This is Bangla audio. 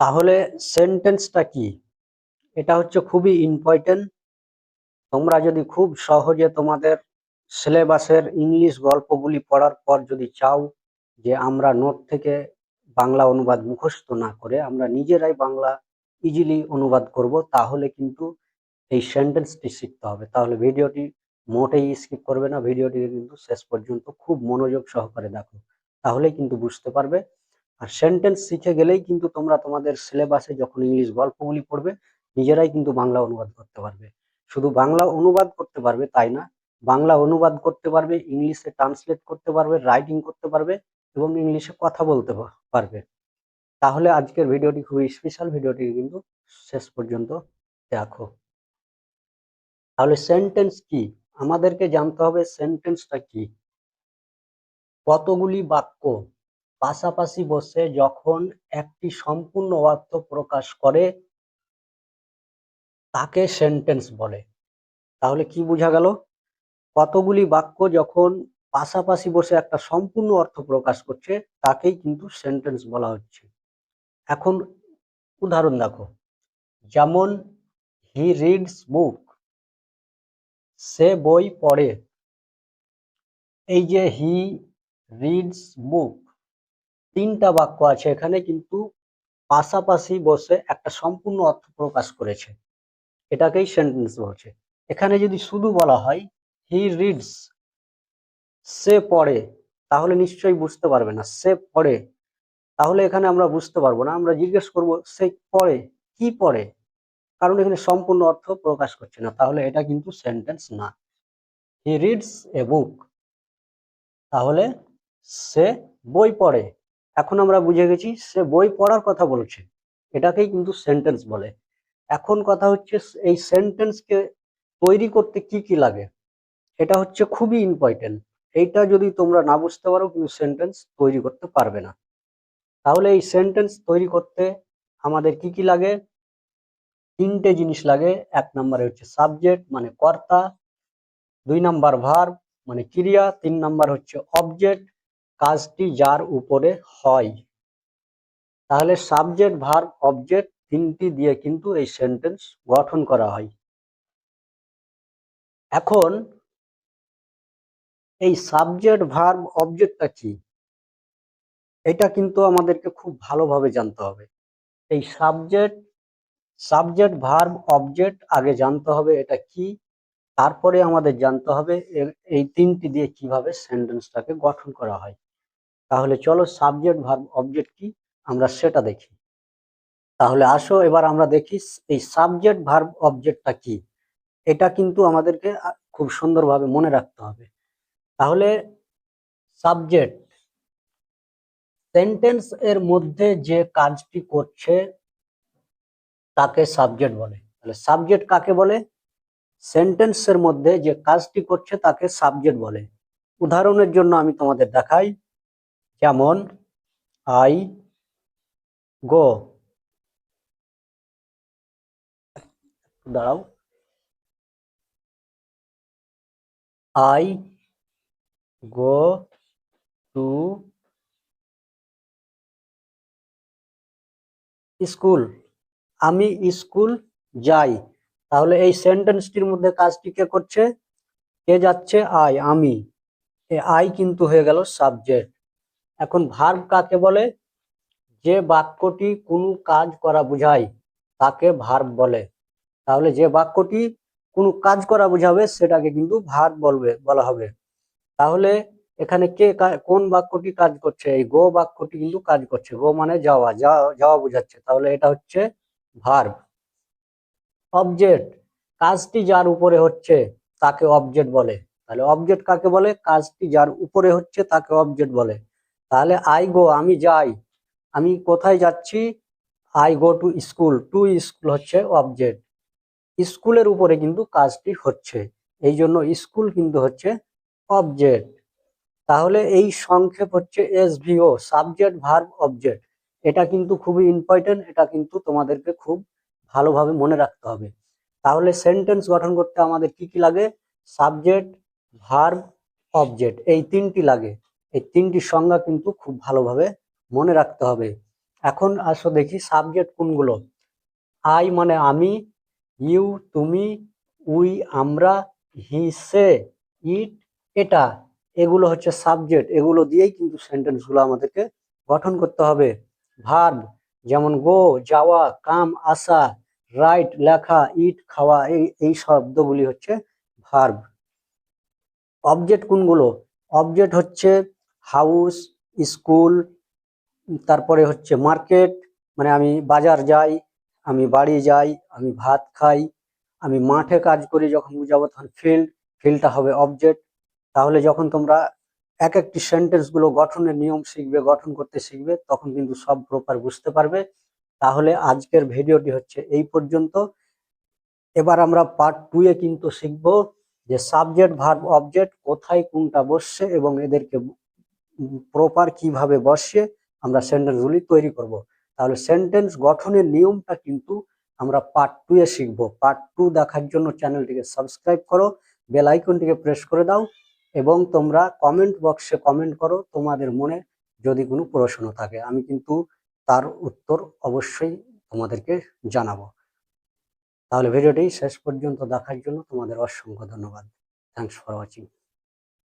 তাহলে সেন্টেন্সটা কি? এটা হচ্ছে খুবই ইম্পর্টেন্ট তোমরা যদি খুব সহজে তোমাদের সিলেবাসের ইংলিশ গল্পগুলি পড়ার পর যদি চাও যে আমরা নোট থেকে বাংলা অনুবাদ মুখস্থ না করে আমরা নিজেরাই বাংলা ইজিলি অনুবাদ করব, তাহলে কিন্তু এই সেন্টেন্সটি শিখতে হবে। তাহলে ভিডিওটি মোটেই স্কিপ করবে না ভিডিওটি কিন্তু শেষ পর্যন্ত খুব মনোযোগ সহকারে দেখো, তাহলেই কিন্তু বুঝতে পারবে। আর সেন্টেন্স শিখে গেলেই কিন্তু তোমরা তোমাদের সিলেবাসে যখন ইংলিশ গল্পগুলি পড়বে, নিজেরাই কিন্তু বাংলা অনুবাদ করতে পারবে। শুধু বাংলা অনুবাদ করতে পারবে তাই না? বাংলা অনুবাদ করতে পারবে ইংলিশে ট্রান্সলেট করতে পারবে রাইটিং করতে পারবে এবং ইংলিশে কথা বলতে পারবে। তাহলে আজকের ভিডিওটি খুবই স্পেশাল ভিডিওটি কিন্তু শেষ পর্যন্ত দেখো। তাহলে সেন্টেন্স কি? আমাদেরকে জানতে হবে সেন্টেন্সটা কি? কতগুলি বাক্য পাশাপাশি বসে যখন একটি সম্পূর্ণ অর্থ প্রকাশ করে, তাকে সেন্টেন্স বলে। তাহলে কি বোঝা গেল? কতগুলি বাক্য যখন পাশাপাশি বসে একটা সম্পূর্ণ অর্থ প্রকাশ করছে, তাকেই কিন্তু সেন্টেন্স বলা হচ্ছে। এখন উদাহরণ দেখো। যেমন হি রিডস বুক সে বই পড়ে। এই যে হি রিডস বুক তিনটা বাক্য আছে এখানে, কিন্তু পাশাপাশি বসে একটা সম্পূর্ণ অর্থ প্রকাশ করেছে। এটাকেই সেন্টেন্স বলছে। এখানে যদি শুধু বলা হয় হি রিডস সে পড়ে, তাহলে নিশ্চয়ই বুঝতে পারবে না, সে পড়ে। তাহলে এখানে আমরা বুঝতে পারব না, আমরা জিজ্ঞেস করব, সে পড়ে, কি পড়ে? কারণ এখানে সম্পূর্ণ অর্থ প্রকাশ করছে না, তাহলে এটা কিন্তু সেন্টেন্স না। হি রিডস এ বুক তাহলে সে বই পড়ে। এখন আমরা বুঝে গেছি সে বই পড়ার কথা বলছে। এটাকেই কিন্তু সেন্টেন্স বলে। এখন কথা হচ্ছে এই সেন্টেন্সকে তৈরি করতে কি কি লাগে? এটা হচ্ছে খুবই ইম্পর্টেন্ট এইটা যদি তোমরা না বুঝতে পারো, কিন্তু সেন্টেন্স তৈরি করতে পারবে না। তাহলে এই সেন্টেন্স তৈরি করতে আমাদের কি কি লাগে? তিনটে জিনিস লাগে। এক নম্বরে হচ্ছে সাবজেক্ট মানে কর্তা। দুই নাম্বার ভার্ব মানে ক্রিয়া। তিন নাম্বার হচ্ছে অবজেক্ট কাজটি যার উপরে হয়। তাহলে সাবজেক্ট ভার্ব অবজেক্ট তিনটি দিয়ে কিন্তু এই সেন্টেন্স গঠন করা হয়। এখন এই সাবজেক্ট ভার্ব অবজেক্টটা কি? এটা কিন্তু আমাদেরকে খুব ভালোভাবে জানতে হবে। এই সাবজেক্ট সাবজেক্ট ভার্ব অবজেক্ট আগে জানতে হবে এটা কি? তারপরে আমাদের জানতে হবে এই তিনটি দিয়ে কীভাবে সেন্টেন্সটাকে গঠন করা হয়। তাহলে চলো সাবজেক্ট ভার্ব অবজেক্ট কি? আমরা সেটা দেখি। তাহলে আসো, এবার আমরা দেখি এই সাবজেক্ট ভার্ব অবজেক্টটা কি? এটা কিন্তু আমাদেরকে খুব সুন্দরভাবে মনে রাখতে হবে। তাহলে সাবজেক্ট সেন্টেন্স এর মধ্যে যে কাজটি করছে, তাকে সাবজেক্ট বলে। তাহলে সাবজেক্ট কাকে বলে? সেন্টেন্সের মধ্যে যে কাজটি করছে, তাকে সাবজেক্ট বলে। উদাহরণের জন্য আমি তোমাদের দেখাই। যেমন আই, গো। দাঁড়াও। I, go, to, school. আমি স্কুল যাই। তাহলে এই সেন্টেন্সটির মধ্যে কাজটি কে করছে? কে যাচ্ছে? আই, আমি। আই কিন্তু হয়ে গেল সাবজেক্ট। এখন ভার্ব কাকে বলে? যে বাক্যটি কোনো কাজ করা বোঝায়, তাকে ভার্ব বলে। তাহলে যে বাক্যটি কোনো কাজ করা বোঝাবে, সেটাকে কিন্তু ভার্ব বলবে, বলা হবে। তাহলে এখানে কে কোন বাক্যটি কাজ করছে? এই গো বাক্যটি কিন্তু কাজ করছে। গো মানে যাওয়া যাওয়া যাওয়া বোঝাচ্ছে। তাহলে এটা হচ্ছে ভার্ব অবজেক্ট কাজটি যার উপরে হচ্ছে, তাকে অবজেক্ট বলে। তাহলে অবজেক্ট কাকে বলে? কাজটি যার উপরে হচ্ছে, তাকে অবজেক্ট বলে। তাহলে আই গো আমি যাই। আমি কোথায় যাচ্ছি? I go to school to school হচ্ছে অবজেক্ট স্কুলের উপরে কিন্তু কাজটি হচ্ছে। এই জন্য স্কুল কিন্তু হচ্ছে অবজেক্ট তাহলে এই সংক্ষেপ হচ্ছে এসভিও সাবজেক্ট ভার্ব অবজেক্ট এটা কিন্তু খুবই ইম্পর্টেন্ট এটা কিন্তু তোমাদেরকে খুব ভালোভাবে মনে রাখতে হবে। তাহলে সেন্টেন্স গঠন করতে আমাদের কি কি লাগে? সাবজেক্ট ভার্ব অবজেক্ট এই তিনটি লাগে। এই তিনটি সংজ্ঞা কিন্তু খুব ভালোভাবে মনে রাখতে হবে। এখন আসো দেখি সাবজেক্ট কোনগুলো? আই মানে আমি ইউ তুমি উই আমরা হি সে ইট এটা। এগুলো হচ্ছে সাবজেক্ট এগুলো দিয়েই কিন্তু সেন্টেন্সগুলো আমাদেরকে গঠন করতে হবে। ভার্ব যেমন গো যাওয়া কাম আসা রাইট লেখা ইট খাওয়া, এই এই শব্দগুলি হচ্ছে ভার্ব অবজেক্ট কোনগুলো? অবজেক্ট হচ্ছে হাউস, স্কুল, তারপরে হচ্ছে মার্কেট মানে আমি বাজার যাই, আমি বাড়ি যাই, আমি ভাত খাই, আমি মাঠে কাজ করি যখন বুঝাবো তখন ফিল্ড ফিল্ডটা হবে অবজেক্ট তাহলে যখন তোমরা এক একটি সেন্টেন্সগুলো গঠনের নিয়ম শিখবে, গঠন করতে শিখবে, তখন কিন্তু সব প্রপার বুঝতে পারবে। তাহলে আজকের ভিডিওটি হচ্ছে এই পর্যন্ত। এবার আমরা পার্ট টু এ কিন্তু শিখব যে সাবজেক্ট ভার্ব অবজেক্ট কোথায় কোনটা বসছে এবং এদেরকে প্রপার কীভাবে বসে আমরা সেন্টেন্সগুলি তৈরি করব। তাহলে সেন্টেন্স গঠনের নিয়মটা কিন্তু আমরা পার্ট টু এ শিখব। পার্ট টু দেখার জন্য চ্যানেলটিকে সাবস্ক্রাইব করো বেল আইকনটিকে প্রেস করে দাও এবং তোমরা কমেন্ট বক্সে কমেন্ট করো, তোমাদের মনে যদি কোনো প্রশ্ন থাকে, আমি কিন্তু তার উত্তর অবশ্যই তোমাদেরকে জানাব। তাহলে ভিডিওটি শেষ পর্যন্ত দেখার জন্য তোমাদের অসংখ্য ধন্যবাদ। Thanks for watching